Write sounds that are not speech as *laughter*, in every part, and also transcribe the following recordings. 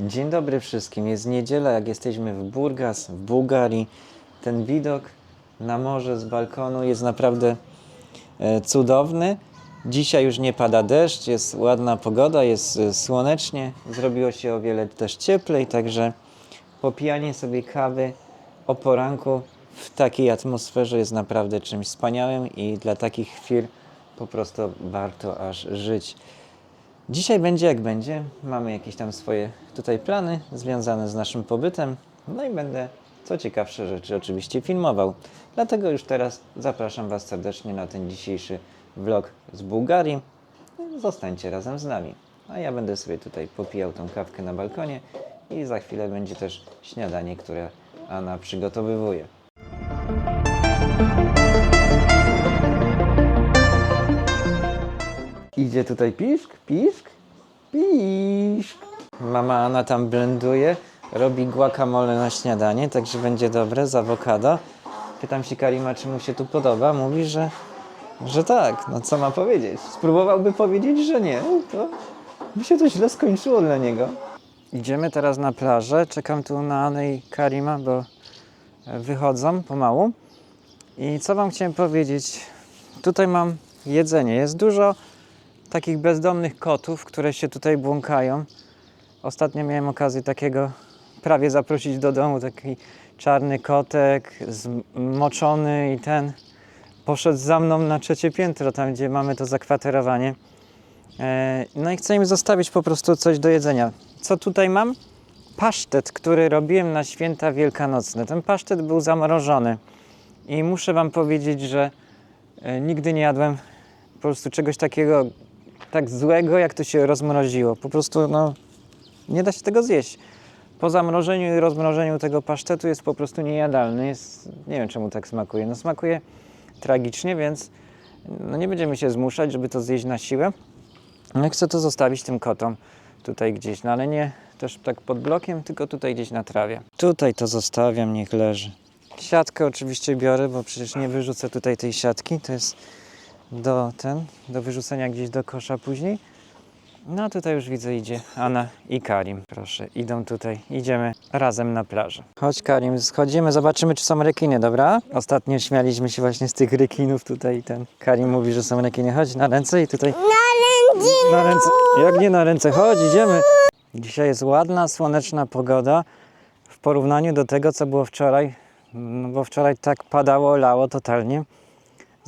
Dzień dobry wszystkim. Jest niedziela, jak jesteśmy w Burgas, w Bułgarii. Ten widok na morze z balkonu jest naprawdę e, cudowny. Dzisiaj już nie pada deszcz, jest ładna pogoda, jest e, słonecznie, zrobiło się o wiele też cieplej, także popijanie sobie kawy o poranku w takiej atmosferze jest naprawdę czymś wspaniałym i dla takich chwil po prostu warto aż żyć. Dzisiaj będzie jak będzie. Mamy jakieś tam swoje tutaj plany związane z naszym pobytem. No i będę co ciekawsze rzeczy oczywiście filmował. Dlatego już teraz zapraszam Was serdecznie na ten dzisiejszy vlog z Bułgarii. Zostańcie razem z nami. A ja będę sobie tutaj popijał tą kawkę na balkonie i za chwilę będzie też śniadanie, które Anna przygotowywuje. Idzie tutaj piszk, piszk, piszk. Mama Anna tam blenduje, robi guacamole na śniadanie, także będzie dobre z awokado. Pytam się Karima, czy mu się tu podoba. Mówi, że, że tak. No co ma powiedzieć? Spróbowałby powiedzieć, że nie. To by się to źle skończyło dla niego. Idziemy teraz na plażę. Czekam tu na Anę i Karima, bo e, wychodzą pomału. I co Wam chciałem powiedzieć? Tutaj mam jedzenie. Jest dużo takich bezdomnych kotów, które się tutaj błąkają. Ostatnio miałem okazję takiego prawie zaprosić do domu, taki czarny kotek, zmoczony i ten poszedł za mną na trzecie piętro, tam gdzie mamy to zakwaterowanie. E, No i chcę im zostawić po prostu coś do jedzenia. Co tutaj mam? Pasztet, który robiłem na święta wielkanocne. Ten pasztet był zamrożony i muszę Wam powiedzieć, że e, nigdy nie jadłem po prostu czegoś takiego tak złego, jak to się rozmroziło. Po prostu no, nie da się tego zjeść. Po zamrożeniu i rozmrożeniu tego pasztetu jest po prostu niejadalny. Jest, nie wiem czemu tak smakuje. No smakuje tragicznie, więc no, nie będziemy się zmuszać, żeby to zjeść na siłę. No, chcę to zostawić tym kotom tutaj gdzieś, no ale nie też tak pod blokiem, tylko tutaj gdzieś na trawie. Tutaj to zostawiam, niech leży. Siatkę oczywiście biorę, bo przecież nie wyrzucę tutaj tej siatki. To jest do ten, do wyrzucenia gdzieś do kosza później. No tutaj już widzę idzie Anna i Karim. Proszę, idą tutaj. Idziemy razem na plażę. Chodź Karim, schodzimy, zobaczymy czy są rekiny, dobra? Ostatnio śmialiśmy się właśnie z tych rekinów tutaj i ten Karim mówi, że są rekiny. Chodź na ręce i tutaj... Na ręce. Jak nie na ręce? Chodź, idziemy. Dzisiaj jest ładna, słoneczna pogoda w porównaniu do tego, co było wczoraj. No bo wczoraj tak padało, lało totalnie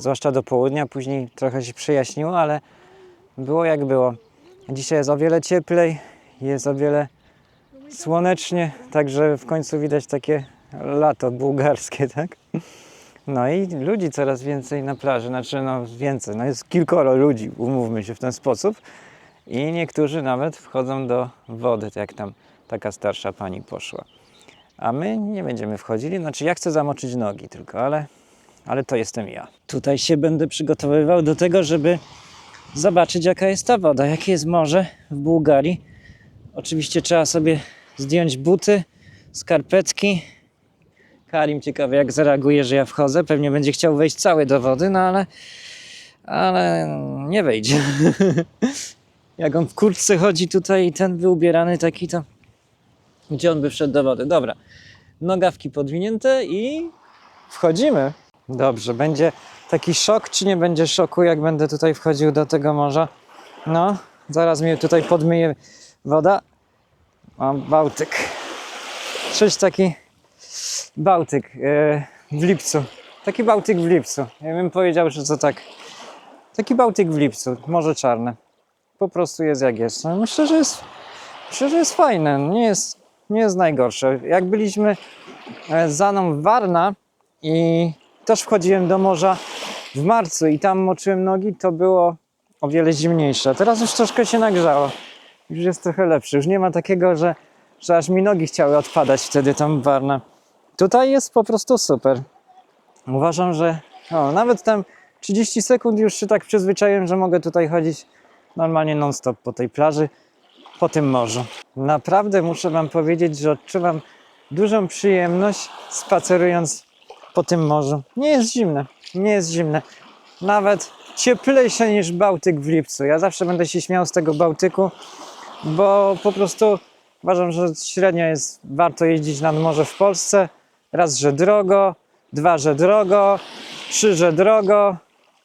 zwłaszcza do południa, później trochę się przejaśniło, ale było jak było. Dzisiaj jest o wiele cieplej, jest o wiele słonecznie, także w końcu widać takie lato bułgarskie, tak? No i ludzi coraz więcej na plaży, znaczy no więcej, no jest kilkoro ludzi, umówmy się w ten sposób i niektórzy nawet wchodzą do wody, tak jak tam taka starsza pani poszła. A my nie będziemy wchodzili, znaczy ja chcę zamoczyć nogi tylko, ale ale to jestem ja. Tutaj się będę przygotowywał do tego, żeby zobaczyć, jaka jest ta woda, jakie jest morze w Bułgarii. Oczywiście trzeba sobie zdjąć buty, skarpetki. Karim ciekawy, jak zareaguje, że ja wchodzę. Pewnie będzie chciał wejść cały do wody, no ale, ale nie wejdzie. *laughs* jak on w kurtce chodzi tutaj i ten wyubierany taki, to gdzie on by wszedł do wody? Dobra, nogawki podwinięte i wchodzimy. Dobrze, będzie taki szok, czy nie będzie szoku, jak będę tutaj wchodził do tego morza? No, zaraz mnie tutaj podmyje woda. Mam Bałtyk. Coś taki Bałtyk e, w lipcu. Taki Bałtyk w lipcu. Ja bym powiedział, że to tak. Taki Bałtyk w lipcu, Morze Czarne. Po prostu jest jak jest. No, myślę, że jest, myślę, że jest fajne. Nie jest, nie jest najgorsze. Jak byliśmy e, z Aną w Warna i też wchodziłem do morza w marcu i tam moczyłem nogi, to było o wiele zimniejsze. Teraz już troszkę się nagrzało. Już jest trochę lepszy. Już nie ma takiego, że, że aż mi nogi chciały odpadać wtedy tam Warna. Tutaj jest po prostu super. Uważam, że o, nawet tam 30 sekund już się tak przyzwyczaiłem, że mogę tutaj chodzić normalnie non-stop po tej plaży, po tym morzu. Naprawdę muszę Wam powiedzieć, że odczuwam dużą przyjemność spacerując po tym morzu. Nie jest zimne, nie jest zimne. Nawet cieplejsze niż Bałtyk w lipcu. Ja zawsze będę się śmiał z tego Bałtyku, bo po prostu Uważam, że średnio jest warto jeździć nad morze w Polsce. Raz, że drogo, dwa, że drogo, trzy, że drogo,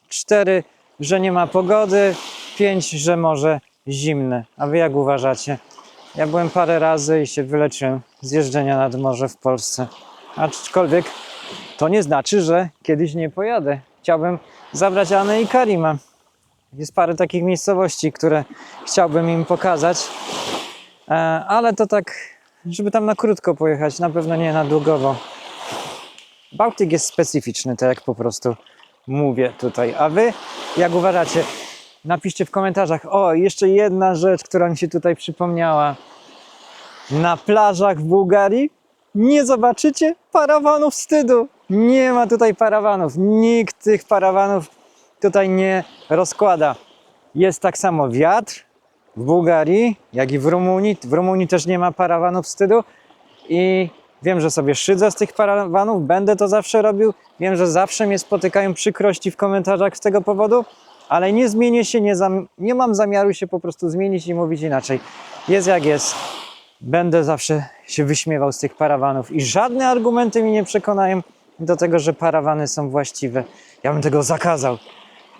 cztery, że nie ma pogody, pięć, że morze zimne. A wy jak uważacie? Ja byłem parę razy i się wyleczyłem z jeżdżenia nad morze w Polsce. Aczkolwiek to nie znaczy, że kiedyś nie pojadę. Chciałbym zabrać Anę i Karima. Jest parę takich miejscowości, które chciałbym im pokazać, e, ale to tak, żeby tam na krótko pojechać, na pewno nie na długowo. Bałtyk jest specyficzny, tak jak po prostu mówię tutaj. A wy, jak uważacie? Napiszcie w komentarzach. O, jeszcze jedna rzecz, która mi się tutaj przypomniała. Na plażach w Bułgarii nie zobaczycie parawanów wstydu. Nie ma tutaj parawanów. Nikt tych parawanów tutaj nie rozkłada. Jest tak samo wiatr w Bułgarii, jak i w Rumunii. W Rumunii też nie ma parawanów wstydu. I wiem, że sobie szydzę z tych parawanów, będę to zawsze robił. Wiem, że zawsze mnie spotykają przykrości w komentarzach z tego powodu, ale nie zmienię się, nie, nie mam zamiaru się po prostu zmienić i mówić inaczej. Jest jak jest. Będę zawsze się wyśmiewał z tych parawanów i żadne argumenty mi nie przekonają do tego, że parawany są właściwe. Ja bym tego zakazał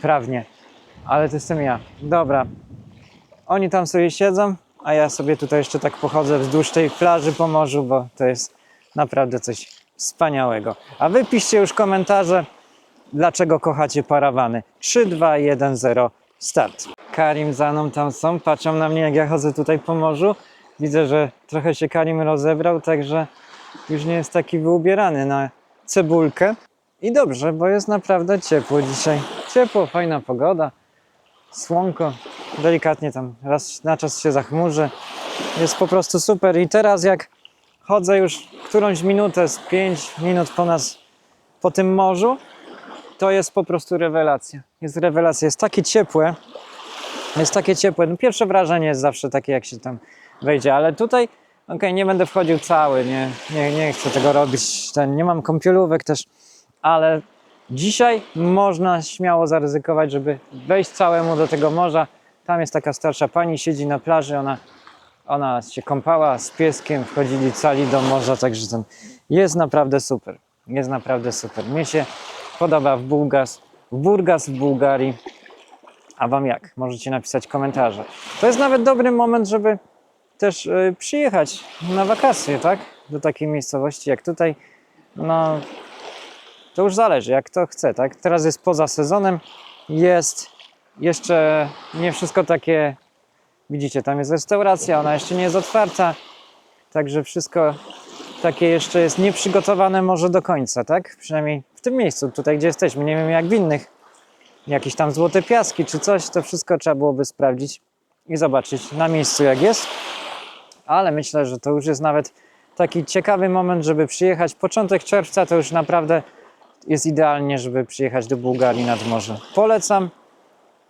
prawnie, ale to jestem ja. Dobra, oni tam sobie siedzą, a ja sobie tutaj jeszcze tak pochodzę wzdłuż tej plaży po morzu, bo to jest naprawdę coś wspaniałego. A wy piszcie już komentarze, dlaczego kochacie parawany. 3, 2, 1, 0, start. Karim za mną tam są, patrzą na mnie jak ja chodzę tutaj po morzu. Widzę, że trochę się Karim rozebrał, także już nie jest taki wyubierany na cebulkę. I dobrze, bo jest naprawdę ciepło dzisiaj. Ciepło, fajna pogoda, słonko, delikatnie tam raz na czas się zachmurzy. Jest po prostu super. I teraz jak chodzę już którąś minutę, z 5 minut po nas, po tym morzu, to jest po prostu rewelacja. Jest rewelacja, jest takie ciepłe, jest takie ciepłe. No pierwsze wrażenie jest zawsze takie, jak się tam wejdzie, ale tutaj, okej, nie będę wchodził cały, nie, nie, nie chcę tego robić, ten, nie mam kąpielówek też, ale dzisiaj można śmiało zaryzykować, żeby wejść całemu do tego morza. Tam jest taka starsza pani, siedzi na plaży, ona, ona się kąpała z pieskiem, wchodzili cali do morza, także ten jest naprawdę super. Jest naprawdę super. Mnie się podoba w Burgas, w Burgas w Bułgarii. A Wam jak? Możecie napisać komentarze. To jest nawet dobry moment, żeby też y, przyjechać na wakacje, tak? Do takiej miejscowości jak tutaj. No, to już zależy, jak kto chce, tak? Teraz jest poza sezonem, jest jeszcze nie wszystko takie. Widzicie, tam jest restauracja, ona jeszcze nie jest otwarta, także wszystko takie jeszcze jest nieprzygotowane może do końca, tak? Przynajmniej w tym miejscu, tutaj gdzie jesteśmy. Nie wiem jak w innych jakieś tam złote piaski czy coś, to wszystko trzeba byłoby sprawdzić i zobaczyć na miejscu jak jest. Ale myślę, że to już jest nawet taki ciekawy moment, żeby przyjechać. Początek czerwca to już naprawdę jest idealnie, żeby przyjechać do Bułgarii nad morze. Polecam,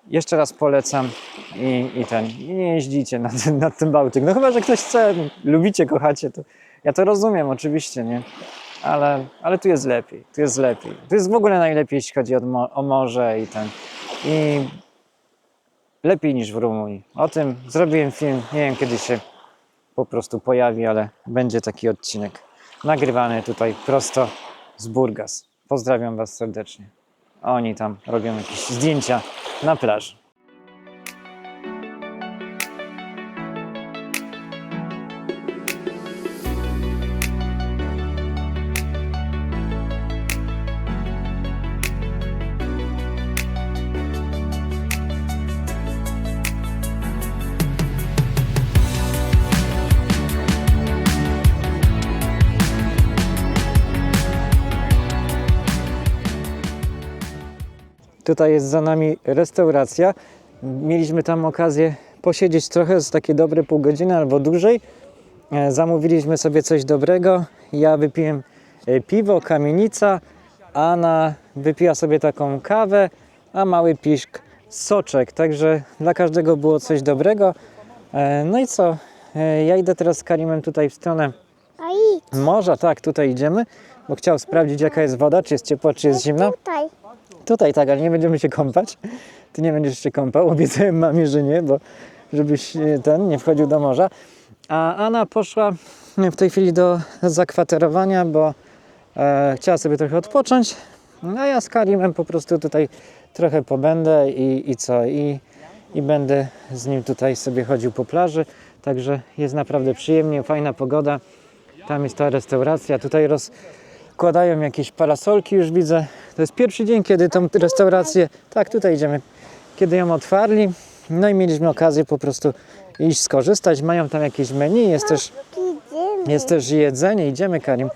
jeszcze raz polecam i, i ten, i nie jeździcie nad, *laughs* nad tym Bałtyk. No chyba, że ktoś chce, lubicie, kochacie, to ja to rozumiem oczywiście, nie? Ale, ale tu jest lepiej, tu jest lepiej. Tu jest w ogóle najlepiej, jeśli chodzi o, o morze i ten. I lepiej niż w Rumunii. O tym zrobiłem film, nie wiem kiedy się po prostu pojawi, ale będzie taki odcinek nagrywany tutaj prosto z Burgas. Pozdrawiam Was serdecznie. Oni tam robią jakieś zdjęcia na plaży. Tutaj jest za nami restauracja. Mieliśmy tam okazję posiedzieć trochę, z takie dobre pół godziny albo dłużej. E, Zamówiliśmy sobie coś dobrego. Ja wypiłem e, piwo, kamienica. Anna wypiła sobie taką kawę, a mały piszk soczek. Także dla każdego było coś dobrego. E, No i co? Ja idę teraz z Karimem tutaj w stronę morza. Tak, tutaj idziemy, bo chciał sprawdzić jaka jest woda, czy jest ciepła, czy jest zimna. tutaj. Tutaj tak, ale nie będziemy się kąpać. Ty nie będziesz się kąpał. Obiecałem mamie, że nie, bo żebyś e, ten nie wchodził do morza. A Anna poszła w tej chwili do zakwaterowania, bo e, chciała sobie trochę odpocząć. No, A ja z Karimem po prostu tutaj trochę pobędę i, i co? I, I będę z nim tutaj sobie chodził po plaży. Także jest naprawdę przyjemnie, fajna pogoda. Tam jest ta restauracja. Tutaj rozkładają jakieś parasolki, już widzę. To jest pierwszy dzień, kiedy tą restaurację. Tak, tutaj idziemy. Kiedy ją otwarli. No i mieliśmy okazję po prostu iść skorzystać. Mają tam jakieś menu, jest też, jest też jedzenie. Idziemy, Karim.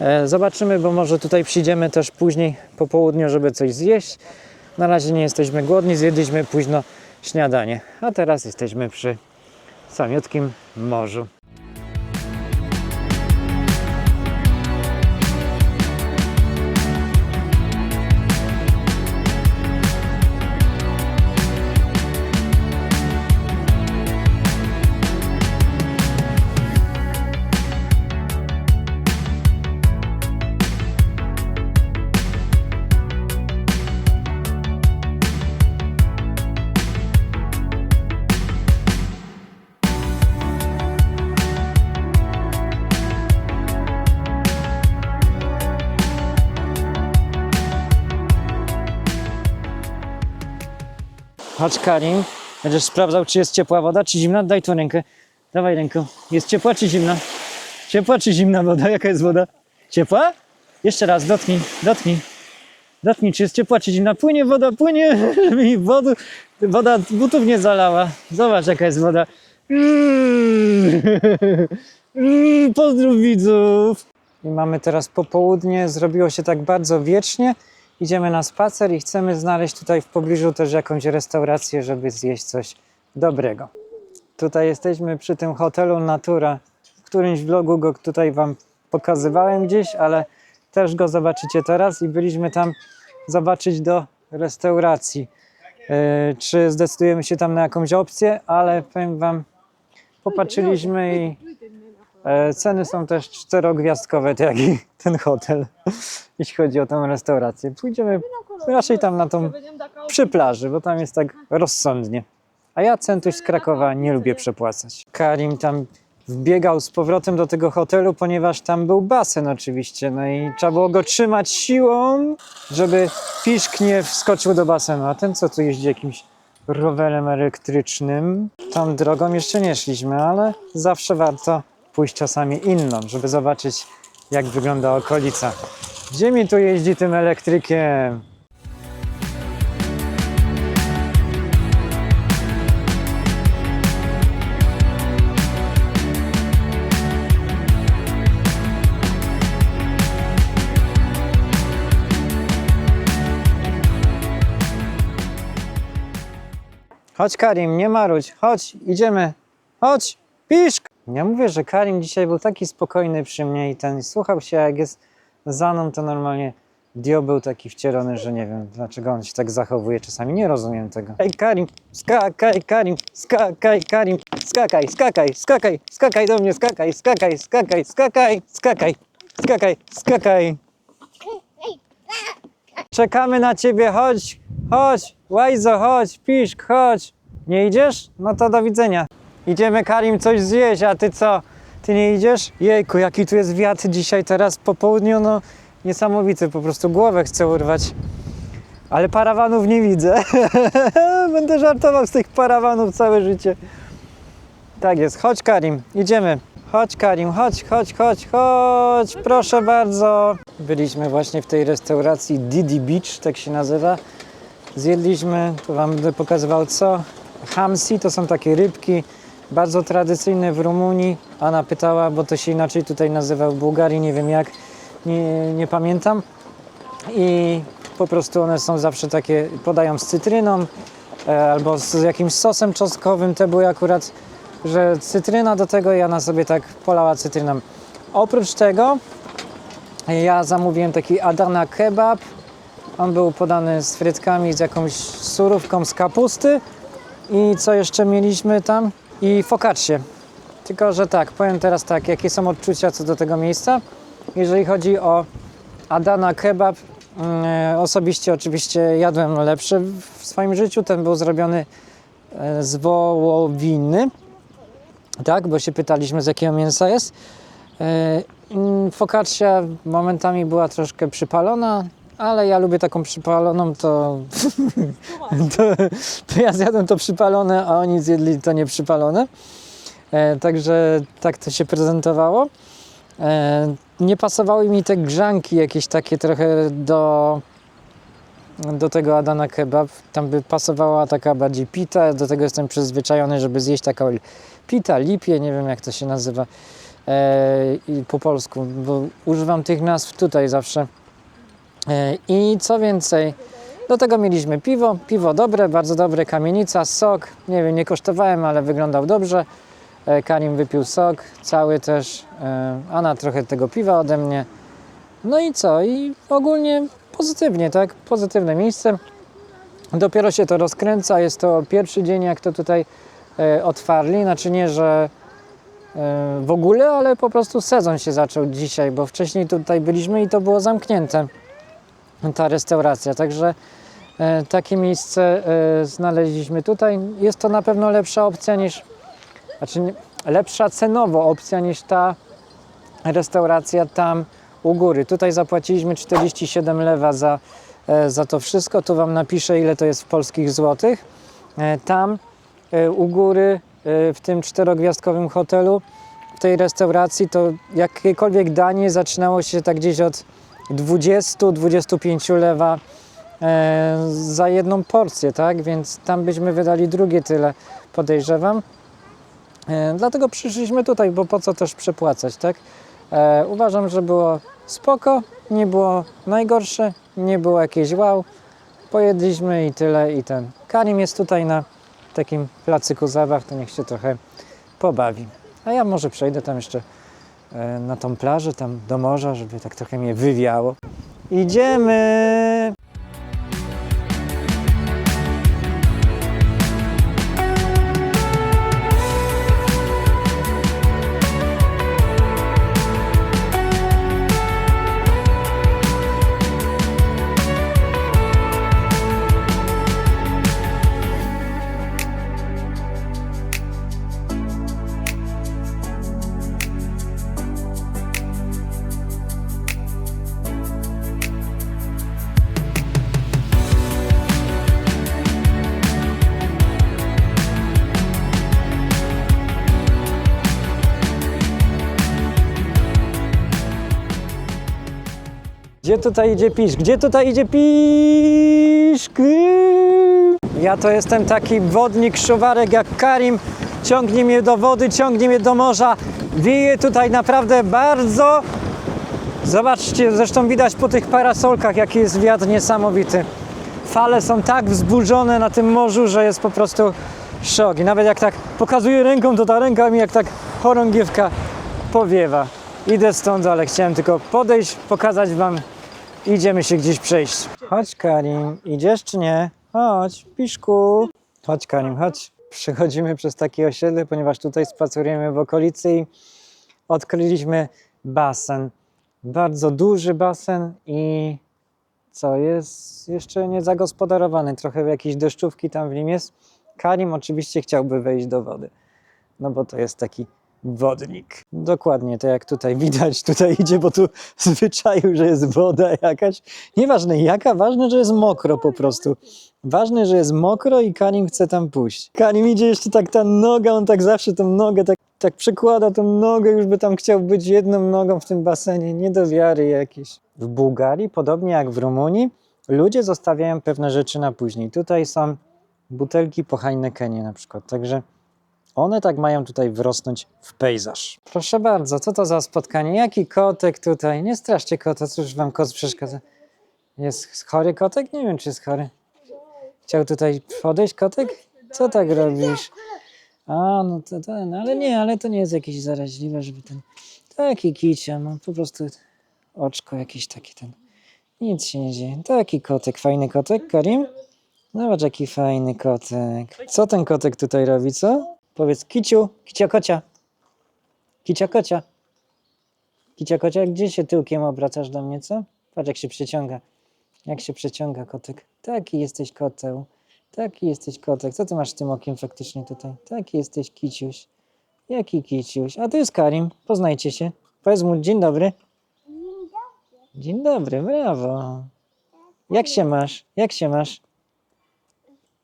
E, zobaczymy, bo może tutaj przyjdziemy też później po południu, żeby coś zjeść. Na razie nie jesteśmy głodni, zjedliśmy późno śniadanie, a teraz jesteśmy przy samiutkim morzu. Chodź Karim, będziesz sprawdzał, czy jest ciepła woda, czy zimna. Daj tu rękę. Dawaj rękę. Jest ciepła czy zimna? Ciepła czy zimna woda? Jaka jest woda? Ciepła? Jeszcze raz, dotknij, dotknij. Dotknij, czy jest ciepła czy zimna. Płynie woda, płynie, *laughs* mi wodu, woda butów nie zalała. Zobacz, jaka jest woda. Mm. *laughs* Mm, Pozdrów widzów. I mamy teraz popołudnie, zrobiło się tak bardzo wiecznie. Idziemy na spacer i chcemy znaleźć tutaj w pobliżu też jakąś restaurację, żeby zjeść coś dobrego. Tutaj jesteśmy przy tym hotelu Natura. W którymś vlogu go tutaj Wam pokazywałem gdzieś, ale też go zobaczycie teraz i byliśmy tam zobaczyć do restauracji. Yy, czy zdecydujemy się tam na jakąś opcję, ale powiem Wam, popatrzyliśmy i e, ceny są też czterogwiazdkowe, tak jak i ten hotel, *laughs* jeśli chodzi o tę restaurację. Pójdziemy raczej tam na tą przy plaży, bo tam jest tak rozsądnie. A ja centuś z Krakowa nie lubię przepłacać. Karim tam wbiegał z powrotem do tego hotelu, ponieważ tam był basen oczywiście, no i trzeba było go trzymać siłą, żeby fiszk nie wskoczył do basenu. A ten co tu jeździ jakimś rowerem elektrycznym? Tą drogą jeszcze nie szliśmy, ale zawsze warto pójść czasami inną, żeby zobaczyć jak wygląda okolica. Gdzie mi tu jeździ tym elektrykiem? Chodź Karim, nie marudź, chodź, idziemy, chodź, piszk! Ja mówię, że Karim dzisiaj był taki spokojny przy mnie i ten słuchał się, jak jest za mną, to normalnie diabeł taki wcielony, że nie wiem, dlaczego on się tak zachowuje czasami, nie rozumiem tego. Ej Karim, skakaj Karim, skakaj Karim, skakaj, skakaj, skakaj, skakaj do mnie, skakaj, skakaj, skakaj, skakaj, skakaj, skakaj, skakaj. Czekamy na ciebie, chodź, chodź, Łajzo, chodź, Piszk, chodź. Nie idziesz? No to do widzenia. Idziemy, Karim, coś zjeść, a ty co? Ty nie idziesz? Jejku, jaki tu jest wiatr dzisiaj teraz po południu, no niesamowity, po prostu głowę chcę urwać. Ale parawanów nie widzę. *laughs* Będę żartował z tych parawanów całe życie. Tak jest, chodź Karim, idziemy. Chodź Karim, chodź, chodź, chodź, chodź, proszę bardzo. Byliśmy właśnie w tej restauracji Didi Beach, tak się nazywa. Zjedliśmy, to Wam będę pokazywał co. Hamsi to są takie rybki, bardzo tradycyjne w Rumunii. Anna pytała, bo to się inaczej tutaj nazywa w Bułgarii, nie wiem jak, nie, nie pamiętam. I po prostu one są zawsze takie, podają z cytryną e, albo z jakimś sosem czosnkowym. Te były akurat, że cytryna do tego i Anna sobie tak polała cytryną. Oprócz tego ja zamówiłem taki Adana kebab. On był podany z frytkami, z jakąś surówką z kapusty. I co jeszcze mieliśmy tam? I focaccie. Tylko, że tak, powiem teraz tak, jakie są odczucia co do tego miejsca. Jeżeli chodzi o Adana kebab, mm, osobiście oczywiście jadłem lepszy w swoim życiu. Ten był zrobiony e, z wołowiny. Tak, bo się pytaliśmy z jakiego mięsa jest. E, mm, Focaccia momentami była troszkę przypalona, ale ja lubię taką przypaloną, to, *laughs* to, to ja zjadłem to przypalone, a oni zjedli to nieprzypalone. E, także tak to się prezentowało. E, nie pasowały mi te grzanki jakieś takie trochę do, do tego Adana Kebab. Tam by pasowała taka bardziej pita, do tego jestem przyzwyczajony, żeby zjeść taką pita, lipie, nie wiem jak to się nazywa e, po polsku, bo używam tych nazw tutaj zawsze. E, I co więcej, do tego mieliśmy piwo, piwo dobre, bardzo dobre, kamienica, sok, nie wiem, nie kosztowałem, ale wyglądał dobrze. E, Karim wypił sok, cały też, e, Anna trochę tego piwa ode mnie. No i co? I ogólnie pozytywnie, tak? Pozytywne miejsce. Dopiero się to rozkręca, jest to pierwszy dzień, jak to tutaj otwarli. Znaczy nie, że w ogóle, ale po prostu sezon się zaczął dzisiaj, bo wcześniej tutaj byliśmy i to było zamknięte, ta restauracja. Także e, takie miejsce e, znaleźliśmy tutaj. Jest to na pewno lepsza opcja niż, znaczy lepsza cenowo opcja niż ta restauracja tam u góry. Tutaj zapłaciliśmy 47 lewa za, e, za to wszystko. Tu Wam napiszę, ile to jest w polskich złotych. Tam u góry, w tym czterogwiazdkowym hotelu, w tej restauracji, to jakiekolwiek danie zaczynało się tak gdzieś od 20-25 lewa e, za jedną porcję, tak? Więc tam byśmy wydali drugie tyle, podejrzewam. E, Dlatego przyszliśmy tutaj, bo po co też przepłacać, tak? E, uważam, że było spoko, nie było najgorsze, nie było jakieś wow. Pojedliśmy i tyle i ten. Karim jest tutaj na takim placyku zabaw, to niech się trochę pobawi. A ja może przejdę tam jeszcze na tą plażę, tam do morza, żeby tak trochę mnie wywiało. Idziemy! Tutaj idzie pisz? Gdzie tutaj idzie piszk? Ja to jestem taki wodnik, szuwarek jak Karim. Ciągnie mnie do wody, ciągnie mnie do morza. Wieje tutaj naprawdę bardzo. Zobaczcie, zresztą widać po tych parasolkach, jaki jest wiatr niesamowity. Fale są tak wzburzone na tym morzu, że jest po prostu szok. I nawet jak tak pokazuję ręką, to ta ręka mi jak tak chorągiewka powiewa. Idę stąd, ale chciałem tylko podejść, pokazać Wam. Idziemy się gdzieś przejść. Chodź Karim, idziesz czy nie? Chodź, piszku. Chodź Karim, chodź. Przechodzimy przez takie osiedle, ponieważ tutaj spacerujemy w okolicy i odkryliśmy basen. Bardzo duży basen i co jest jeszcze nie zagospodarowany. Trochę jakieś deszczówki tam w nim jest. Karim oczywiście chciałby wejść do wody, no bo to jest taki wodnik. Dokładnie, to jak tutaj widać, tutaj idzie, bo tu zwyczaju, że jest woda jakaś. Nieważne jaka, ważne, że jest mokro po prostu. Ważne, że jest mokro i Karim chce tam pójść. Karim idzie jeszcze tak ta noga, on tak zawsze tą nogę tak, tak przekłada tą nogę, już by tam chciał być jedną nogą w tym basenie. Nie do wiary jakieś. W Bułgarii, podobnie jak w Rumunii, ludzie zostawiają pewne rzeczy na później. Tutaj są butelki po Heinekenie na przykład, także one tak mają tutaj wrosnąć w pejzaż. Proszę bardzo, co to za spotkanie? Jaki kotek tutaj? Nie straszcie kota, cóż wam kot przeszkadza? Jest chory kotek? Nie wiem, czy jest chory. Chciał tutaj podejść kotek? Co tak robisz? A, no to ten, ale nie, ale to nie jest jakieś zaraźliwe, żeby ten... Taki kicia, no po prostu oczko jakieś takie ten... Nic się nie dzieje. Taki kotek, fajny kotek, Karim? Zobacz, jaki fajny kotek. Co ten kotek tutaj robi, co? Powiedz, kiciu, kicia kocia. Kicia kocia. Kicia kocia, gdzie się tyłkiem obracasz do mnie, co? Patrz, jak się przeciąga. Jak się przeciąga kotek. Taki jesteś koteł. Taki jesteś kotek. Co ty masz z tym okiem faktycznie tutaj? Taki jesteś kiciuś. Jaki kiciuś? A to jest Karim. Poznajcie się. Powiedz mu dzień dobry. Dzień dobry, brawo. Jak się masz? Jak się masz?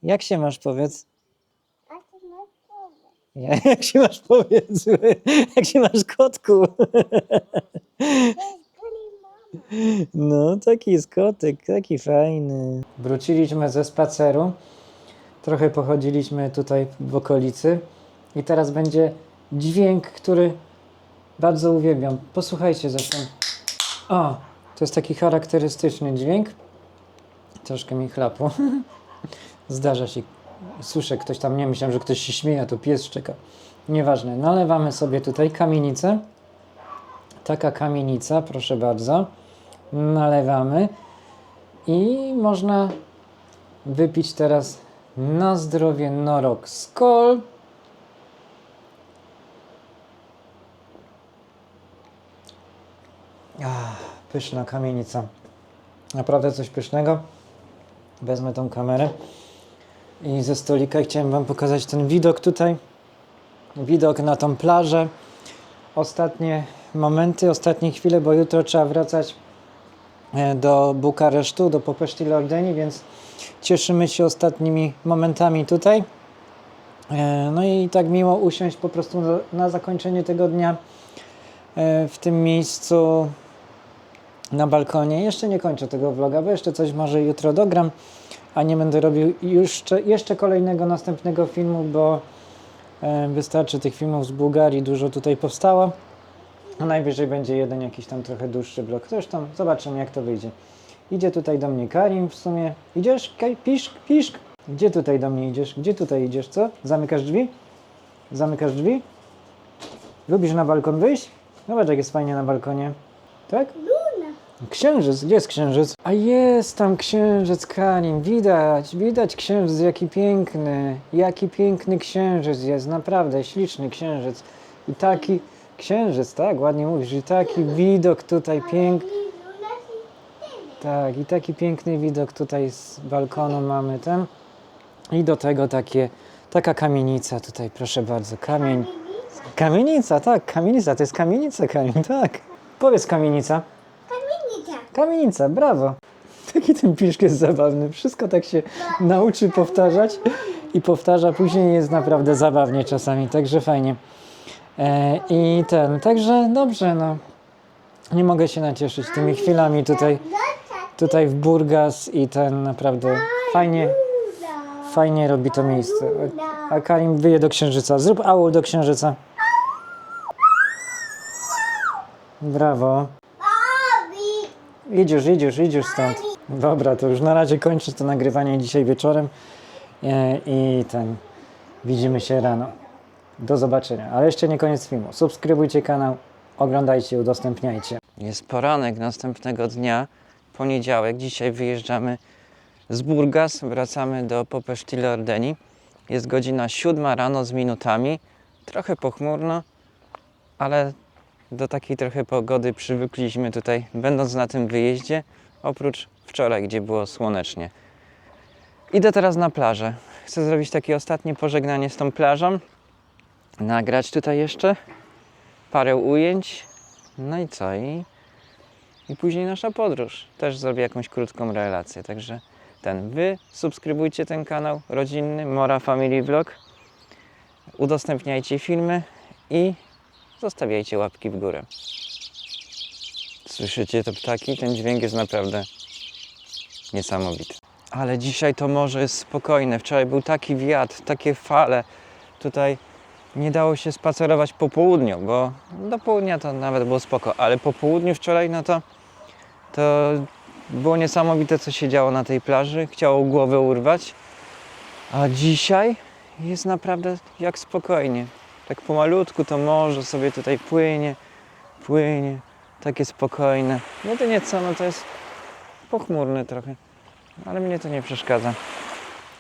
Jak się masz, powiedz? Ja- *laughs* Jak się masz, powiedz? *laughs* Jak się masz, kotku? *laughs* No, taki jest kotek, taki fajny. Wróciliśmy ze spaceru. Trochę pochodziliśmy tutaj w okolicy. I teraz będzie dźwięk, który bardzo uwielbiam. Posłuchajcie zresztą. O, to jest taki charakterystyczny dźwięk. Troszkę mi chlapło. Zdarza się. Słyszę, ktoś tam, nie myślałem, że ktoś się śmieje, to pies szczeka. Nieważne. Nalewamy sobie tutaj kamienicę. Taka kamienica, proszę bardzo. Nalewamy. I można wypić teraz na zdrowie Norok Skol. Pyszna kamienica. Naprawdę coś pysznego. Wezmę tą kamerę i ze stolika chciałem Wam pokazać ten widok tutaj. Widok na tą plażę. Ostatnie momenty, ostatnie chwile, bo jutro trzeba wracać e, do Bukaresztu, do Popeszti Lordeni, więc cieszymy się ostatnimi momentami tutaj. E, No i tak miło usiąść po prostu na- zakończenie tego dnia e, w tym miejscu na balkonie. Jeszcze nie kończę tego vloga, bo jeszcze coś może jutro dogram, a nie będę robił jeszcze, jeszcze kolejnego następnego filmu, bo e, wystarczy tych filmów z Bułgarii, dużo tutaj powstało. A najwyżej będzie jeden jakiś tam trochę dłuższy vlog. Zresztą zobaczymy jak to wyjdzie. Idzie tutaj do mnie Karim w sumie. Idziesz? Kaj, piszk, piszk. Gdzie tutaj do mnie idziesz? Gdzie tutaj idziesz, co? Zamykasz drzwi? Zamykasz drzwi? Lubisz na balkon wyjść? Zobacz jak jest fajnie na balkonie. Tak? Księżyc, gdzie jest księżyc? A jest tam księżyc, Karin, widać, widać księżyc, jaki piękny, jaki piękny księżyc jest, naprawdę śliczny księżyc. I taki księżyc, tak, ładnie mówisz, i taki widok tutaj piękny, tak, i taki piękny widok tutaj z balkonu mamy ten. I do tego takie, taka kamienica tutaj, proszę bardzo, kamień. Kamienica, tak, kamienica, to jest kamienica, Karin, tak. Powiedz kamienica. Kamienica, brawo. Taki ten piszk jest zabawny. Wszystko tak się nauczy powtarzać i powtarza. Później jest naprawdę zabawnie czasami, także fajnie. E, I ten, także dobrze, no. Nie mogę się nacieszyć tymi chwilami tutaj, tutaj w Burgas i ten naprawdę fajnie, fajnie robi to miejsce. A Karim wyje do księżyca. Zrób aul do księżyca. Brawo. Idziesz, idziesz, idziesz stąd. Dobra, to już na razie kończę to nagrywanie dzisiaj wieczorem e, i ten, widzimy się rano. Do zobaczenia, ale jeszcze nie koniec filmu. Subskrybujcie kanał, oglądajcie, udostępniajcie. Jest poranek następnego dnia, poniedziałek. Dzisiaj wyjeżdżamy z Burgas, wracamy do Popeszti Lordeni. Jest godzina 7 rano z minutami. Trochę pochmurno, ale do takiej trochę pogody przywykliśmy tutaj, będąc na tym wyjeździe, oprócz wczoraj, gdzie było słonecznie. Idę teraz na plażę. Chcę zrobić takie ostatnie pożegnanie z tą plażą. Nagrać tutaj jeszcze parę ujęć. No i co? I, I później nasza podróż. Też zrobię jakąś krótką relację. Także ten, wy subskrybujcie ten kanał rodzinny Mora Family Vlog. Udostępniajcie filmy i zostawiajcie łapki w górę. Słyszycie te ptaki? Ten dźwięk jest naprawdę niesamowity. Ale dzisiaj to morze jest spokojne. Wczoraj był taki wiatr, takie fale. Tutaj nie dało się spacerować po południu, bo do południa to nawet było spoko, ale po południu wczoraj no to, to było niesamowite co się działo na tej plaży. Chciało głowę urwać. A dzisiaj jest naprawdę jak spokojnie. Tak pomalutku to morze sobie tutaj płynie, płynie, takie spokojne. Jedynie co, no to jest pochmurne trochę, ale mnie to nie przeszkadza.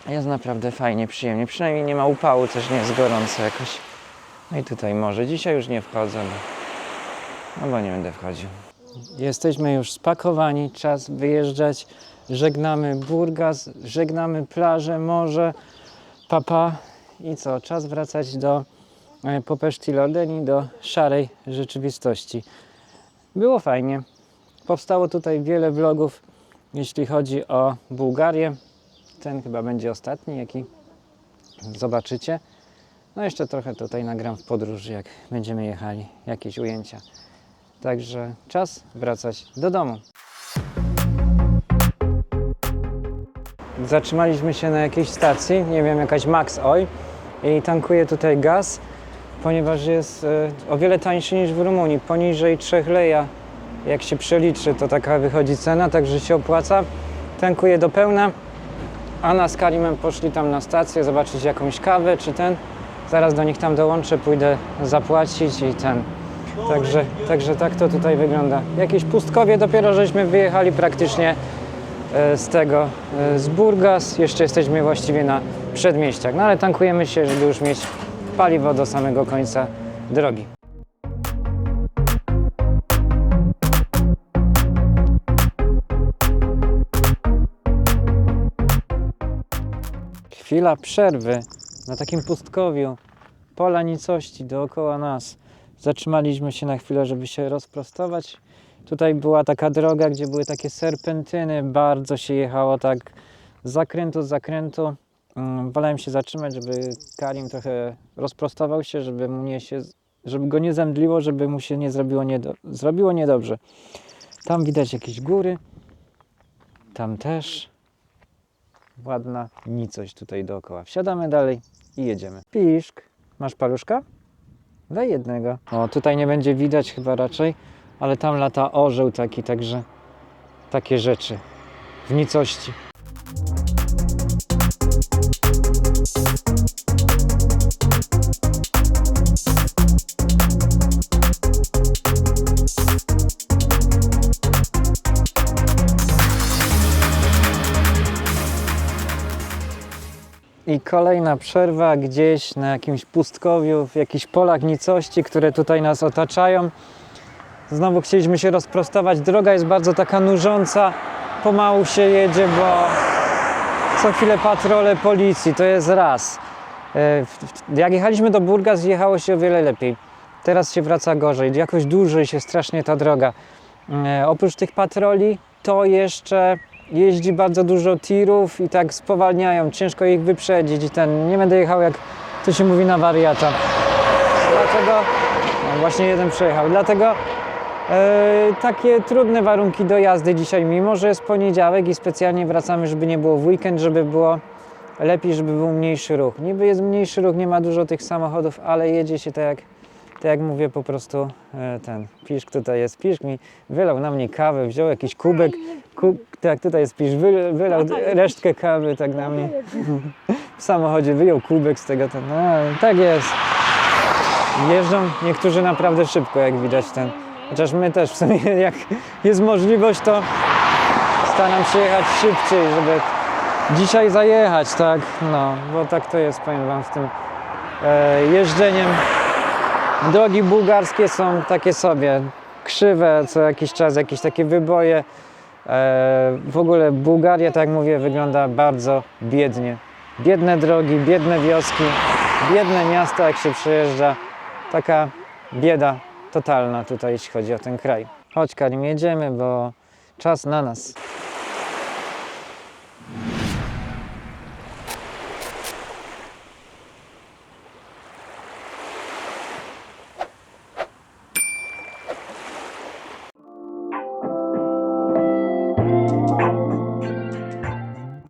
Jest naprawdę fajnie, przyjemnie. Przynajmniej nie ma upału, też nie jest gorąco jakoś. No i tutaj może. Dzisiaj już nie wchodzę, bo, no bo nie będę wchodził. Jesteśmy już spakowani, czas wyjeżdżać. Żegnamy Burgas, żegnamy plażę, morze, papa. I co, czas wracać do e, po Pesztilodeni do szarej rzeczywistości. Było fajnie. Powstało tutaj wiele vlogów, jeśli chodzi o Bułgarię. Ten chyba będzie ostatni, jaki zobaczycie. No jeszcze trochę tutaj nagram w podróży, jak będziemy jechali, jakieś ujęcia. Także czas wracać do domu. Zatrzymaliśmy się na jakiejś stacji, nie wiem, jakaś Max Oil i tankuję tutaj gaz, ponieważ jest e, o wiele tańszy niż w Rumunii, poniżej 3 leja. Jak się przeliczy, to taka wychodzi cena, także się opłaca. Tankuję do pełna, Anna z Karimem poszli tam na stację zobaczyć jakąś kawę czy ten. Zaraz do nich tam dołączę, pójdę zapłacić i ten. Także, także tak to tutaj wygląda. Jakieś pustkowie, dopiero żeśmy wyjechali praktycznie e, z tego, e, z Burgas. Jeszcze jesteśmy właściwie na przedmieściach, no ale tankujemy się, żeby już mieć paliwo do samego końca drogi. Chwila przerwy na takim pustkowiu, pola nicości dookoła nas. Zatrzymaliśmy się na chwilę, żeby się rozprostować. Tutaj była taka droga, gdzie były takie serpentyny, bardzo się jechało tak zakrętu zakrętu. Mm, Wolałem się zatrzymać, żeby Karim trochę rozprostował się, żeby mu nie się, żeby go nie zemdliło, żeby mu się nie zrobiło, niedo, zrobiło niedobrze. Tam widać jakieś góry, tam też ładna nicość tutaj dookoła. Wsiadamy dalej i jedziemy. Piszk, masz paluszka? Daj jednego. O, tutaj nie będzie widać chyba raczej, ale tam lata orzeł taki, także takie rzeczy w nicości. I kolejna przerwa gdzieś na jakimś pustkowiu, w jakichś polach nicości, które tutaj nas otaczają. Znowu chcieliśmy się rozprostować. Droga jest bardzo taka nużąca. Pomału się jedzie, bo co chwilę patrole policji. To jest raz. E, Jak jechaliśmy do Burgas, jechało się o wiele lepiej. Teraz się wraca gorzej. Jakoś dłużej się strasznie ta droga. E, oprócz tych patroli, to jeszcze jeździ bardzo dużo tirów i tak spowalniają. Ciężko ich wyprzedzić i ten. Nie będę jechał jak to się mówi na wariata. Dlatego no właśnie jeden przejechał. Dlatego e, takie trudne warunki do jazdy dzisiaj, mimo że jest poniedziałek i specjalnie wracamy, żeby nie było w weekend, żeby było lepiej, żeby był mniejszy ruch. Niby jest mniejszy ruch, nie ma dużo tych samochodów, ale jedzie się tak jak, tak jak mówię, po prostu e, ten piszk tutaj jest. Piszk mi wylał na mnie kawę, wziął jakiś kubek, ku, tak tutaj jest piszk, wy, wylał resztkę kawy tak na mnie. *laughs* W samochodzie wyjął kubek z tego, ten, no, tak jest. Jeżdżą niektórzy naprawdę szybko, jak widać ten. Chociaż my też w sumie, *laughs* jak jest możliwość, to staram się jechać szybciej, żeby dzisiaj zajechać, tak? No, bo tak to jest, powiem Wam, w tym e, jeżdżeniem. Drogi bułgarskie są takie sobie, krzywe, co jakiś czas jakieś takie wyboje. E, w ogóle Bułgaria, tak jak mówię, wygląda bardzo biednie. Biedne drogi, biedne wioski, biedne miasta, jak się przejeżdża. Taka bieda totalna tutaj, jeśli chodzi o ten kraj. Chodź Karim, jedziemy, bo czas na nas.